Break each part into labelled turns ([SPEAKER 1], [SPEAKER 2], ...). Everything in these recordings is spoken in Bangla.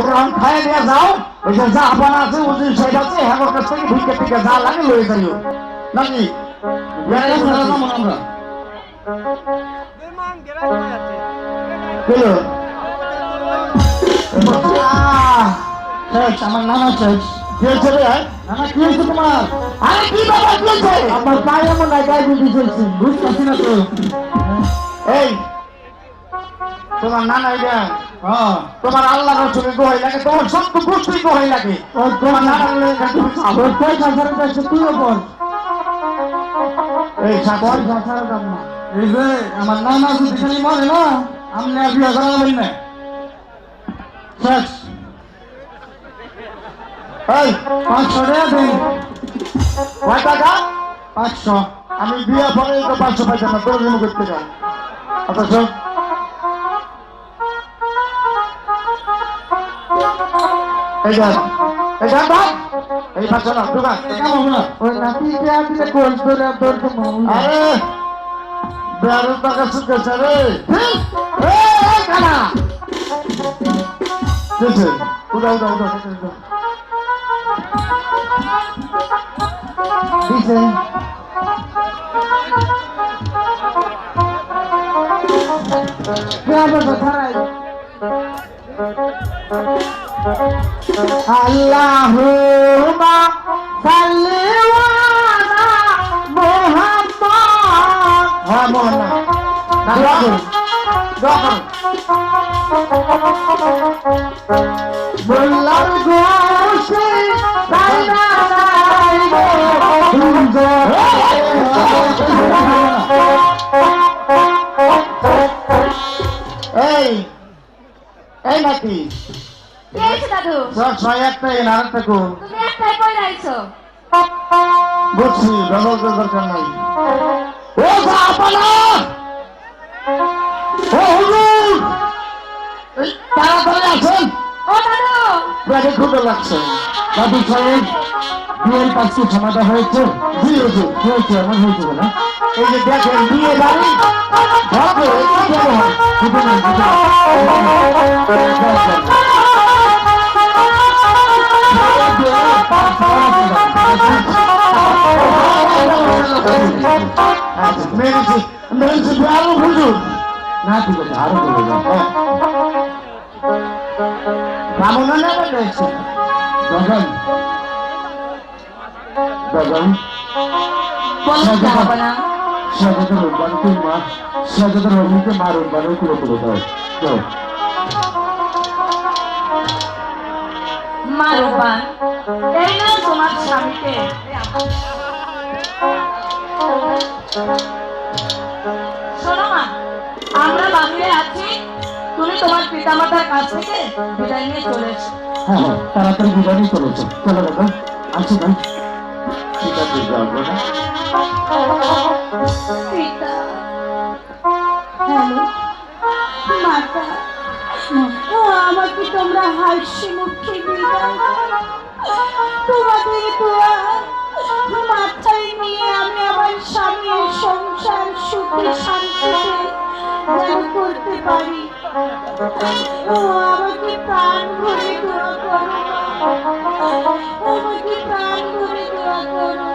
[SPEAKER 1] এখন খাইয়ে দিয়ে যাও ওই যে যা আপান আছে উজির সাহেব আছে হ্যাঁ কাছ থেকে ভিক্ষে টিকে যা লাগে লয়ে যাইও নাকি আমরা আমার নানা হয়েছে তোমার আমার পায়ে এমন নাই ডায়াবেটিস হয়েছে বুঝতেছি না তো এই তোমার নানা এটা হ্যাঁ তোমার আল্লাহ রসুলের দোহাই লাগে তোমার সত্য গোষ্ঠী দোহাই লাগে। তোমার নানার তুইও বল। এই পয়সা ছাড়া যাব না এই যে আমার নানা যদি খালি মরে না আপনি আর বিয়ে করাবেন না। শেষ। এই পাঁচশো টাকা দিন কয় টাকা? পাঁচশো। আমি বিয়ে পরে তো পাঁচশো পয়সা না তোর জন্য করতে যাই অথচ বেরো টাকা শুকেছে রে এই কানা দিছে উদা উদা উদা আল্লাহুম্মা সাল্লি আলা মুহাম্মদ। হ্যাঁ মোহাম্মদ
[SPEAKER 2] দাদু
[SPEAKER 1] সব ছয় একটা এন আর একটা কোন?
[SPEAKER 2] তুমি একটাই কই রাইছো
[SPEAKER 1] বুঝছি ব্যবহার করার দরকার নাই। ও জাপানা ও হুজুর! এই তাড়াতাড়ি আসেন।
[SPEAKER 2] ও দাদু!
[SPEAKER 1] পেটে ক্ষুদে লাগছে দাদু সাহেব বিয়ের কাজটি সমাধা হয়েছে। জি হয়েছে হয়েছে না এই যে দেখেন বিয়ে বাড়ি। শুধু মেরেছি মেরেছি আরও হুজুর না ঠিক আছে আরও বলব ব্রাহ্মণ নেবে দেখছি গগন গগন
[SPEAKER 2] বলো যাব না
[SPEAKER 1] সাজাদের রোববারকে মা সাজাদের রবিকে মা রোববারের করে করে দাও দাও
[SPEAKER 2] মা রূপা এই নাও তোমার স্বামীকে শোনো মা আমরা আছি তুমি তোমার পিতামাতার কাছ থেকে বিদায় নিয়ে চলে এসো।
[SPEAKER 1] হ্যাঁ হ্যাঁ তাড়াতাড়ি বিদায় চলেছে চলো দাদা আসি ভাই ঠিক আছে যাব না
[SPEAKER 2] পিতা হ্যালো মাতা আমাকে তোমরা হাসি মুখে বিদায় তোমাদের মাথায় নিয়ে আমাকে প্রাণ ভরে দোয়া করো। আমাকে প্রাণ ভরে দোয়া করো।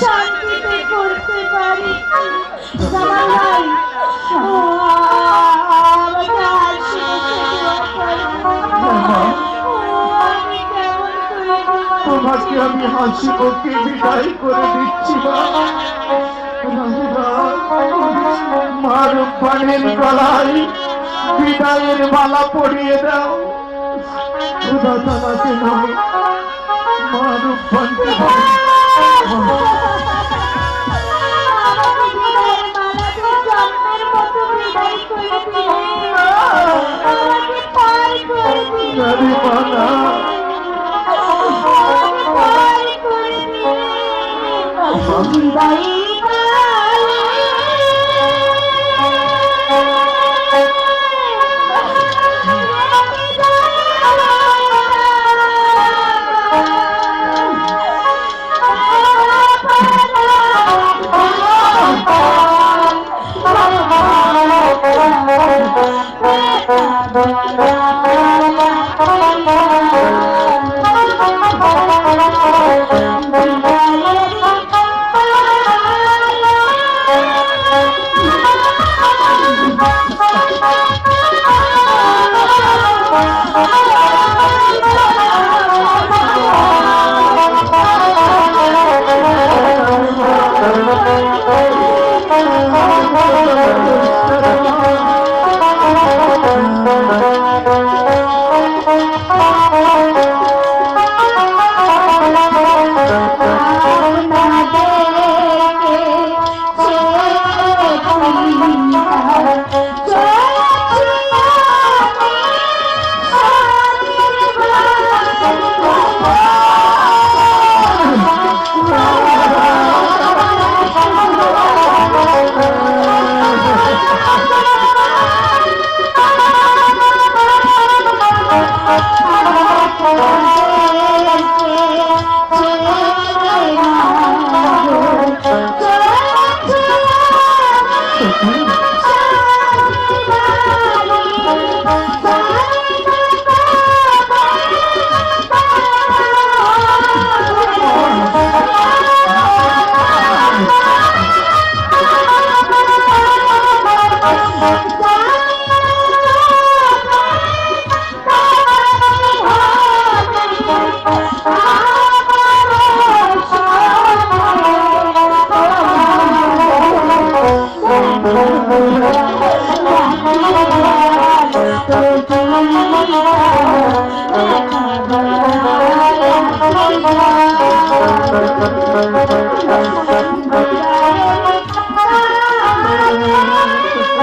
[SPEAKER 2] শান্তিতে করতে পারি সবাই তোমাকে আমি হাসি মুখে বিদায় করে দিচ্ছি মার পানের গলায় বিদায়ের মালা পরিয়ে দাও। খুদা তালাকে নয় মার পানকে